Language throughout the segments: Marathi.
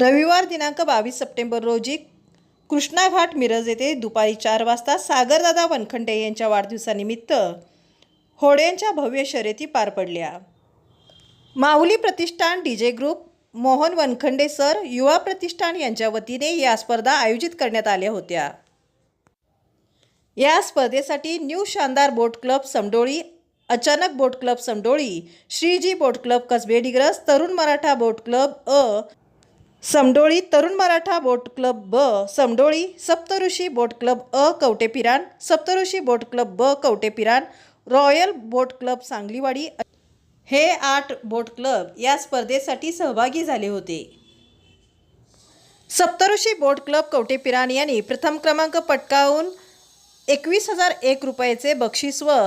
रविवार दिनांक बावीस सप्टेंबर रोजी कृष्णा घाट मिरज येथे दुपारी चार वाजता सागरदादा वनखंडे यांच्या वाढदिवसानिमित्त होड्यांच्या भव्य शर्यती पार पडल्या. Mauli Pratishthan D J group Mohan Wankhede sir Yuva Pratishthan यांच्या वतीने या स्पर्धा आयोजित करण्यात आल्या होत्या. या स्पर्धेसाठी न्यू शानदार बोट क्लब समडोळी अचानक boat club Samdoli Shriji boat club Kasbe Digras Tarun Maratha boat club अ समडोळी तरुण मराठा बोट क्लब ब समडोळी सप्तऋषी बोट क्लब अ कवटेपिरान सप्तऋषी बोट क्लब ब Kavathepiran royal boat club Sangliwadi हे आठ बोट क्लब या स्पर्धेसाठी सहभागी झाले होते. सप्तऋषी बोट क्लब कवटेपिरान यांनी प्रथम क्रमांक पटकावून एकवीस हजार एक रुपयाचे बक्षीस व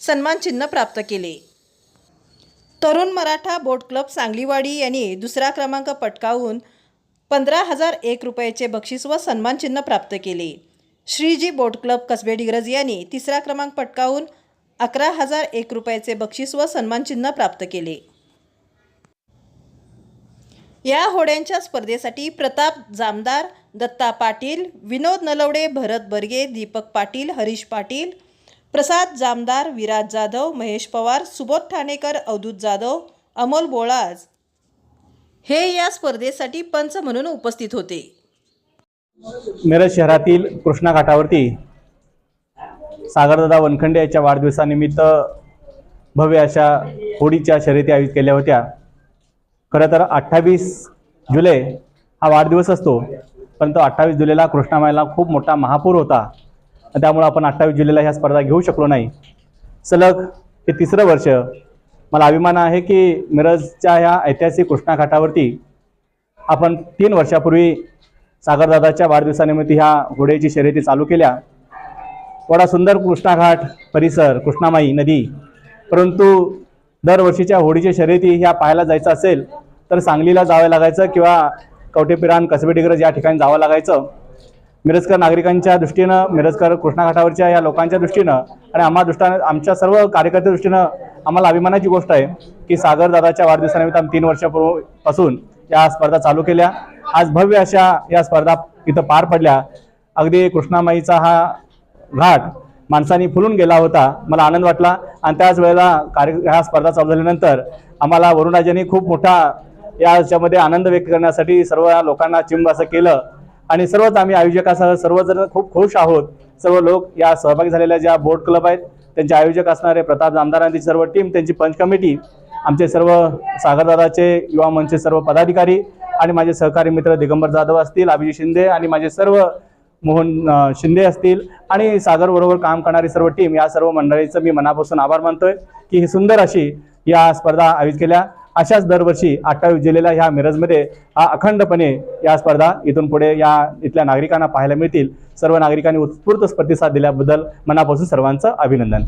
सन्मानचिन्ह प्राप्त केले. तरुण मराठा बोट क्लब सांगलीवाडी यांनी दुसरा क्रमांक पटकावून पंधरा हजार एक रुपयाचे बक्षीस व सन्मानचिन्ह प्राप्त केले. श्रीजी बोट क्लब कसबे डिग्रज यांनी तिसरा क्रमांक पटकावून अकरा हजार एक रुपयाचे बक्षीस व सन्मानचिन्ह प्राप्त केले. या होड्यांच्या स्पर्धेसाठी प्रताप जामदार दत्ता पाटील विनोद नलवडे भरत बर्गे दीपक पाटील हरीश पाटील प्रसाद जामदार विराज जाधव महेश पवार सुबोध ठाणेकर अवधूत जाधव अमोल बोळाज हे या स्पर्धेसाठी पंच म्हणून उपस्थित होते. मिरज शहरातील कृष्णा घाटावरती सागरदादा वनखंडे याच्या वाढदिवसानिमित्त भव्य अशा होडीच्या शर्यती आयोजित केल्या होत्या. खरं तर अठ्ठावीस जुलै हा वाढदिवस असतो परंतु अठ्ठावीस जुलैला कृष्णामाईला खूप मोठा महापूर होता. त्यामुळं आपण अठ्ठावीस जुलैला ह्या स्पर्धा घेऊ शकलो नाही. सलग हे तिसरं वर्ष मला अभिमान आहे की मिरजच्या ह्या ऐतिहासिक कृष्णा घाटावरती आपण तीन वर्षापूर्वी सागरदादाच्या वाढदिवसानिमित्त ह्या घोड्याची शर्यती चालू केल्या. थोडा सुंदर कृष्णाघाट परिसर कृष्णामाई नदी परंतु दरवर्षीच्या होडीच्या शर्यती ह्या पाहायला जायचं असेल तर सांगलीला जावं लागायचं किंवा कवटेपिरान कसबे डिग्रज या ठिकाणी जावं लागायचं. मिरजकर नागरिकांच्या दृष्टीनं मिरजकर कृष्णाघाटावरच्या या लोकांच्या दृष्टीनं आणि आम्हा दृष्टानं आमच्या सर्व कार्यकर्त्या दृष्टीनं आम्हाला अभिमानाची गोष्ट आहे की सागरदादाच्या वाढदिवसानिमित्त आम्ही तीन वर्षापूर्वीपासून या स्पर्धा चालू केल्या. आज भव्य अशा या स्पर्धा इथं पार पडल्या. अगदी कृष्णामाईचा हा घाट माणसांनी फुलून गेला होता मला आनंद वाटला. आणि त्याच वेळेला कार्य ह्या स्पर्धा चालू झाल्यानंतर आम्हाला वरुणराजांनी खूप मोठा याच्यामध्ये आनंद व्यक्त करण्यासाठी सर्व लोकांना चिंब असं केलं. आणि सर्वच आम्ही आयोजकासह सर्वजण खूप खुश आहोत. सर्व लोक या सहभागी झालेल्या ज्या बोट क्लब आहेत त्यांचे आयोजक असणारे प्रताप जामदार आणि त्यांची सर्व टीम त्यांची पंच कमिटी आमचे सर्व सागरदादाचे युवा मंचचे सर्व पदाधिकारी आणि माझे सहकारी मित्र दिगंबर जाधव असतील अभिजित शिंदे आणि माझे सर्व मोहन शिंदे असतील आणि सागरबरोबर काम करणारी सर्व टीम या सर्व मंडळीचं मी मनापासून आभार मानतोय की ही सुंदर अशी या स्पर्धा आयोजित केल्या. अशाच दरवर्षी अठ्ठावीस जुलैला ह्या मिरजमध्ये हा अखंडपणे या स्पर्धा इथून पुढे या इथल्या नागरिकांना पाहायला मिळतील. सर्व नागरिकांनी उत्स्फूर्त प्रतिसाद दिल्याबद्दल मनापासून सर्वांचं अभिनंदन.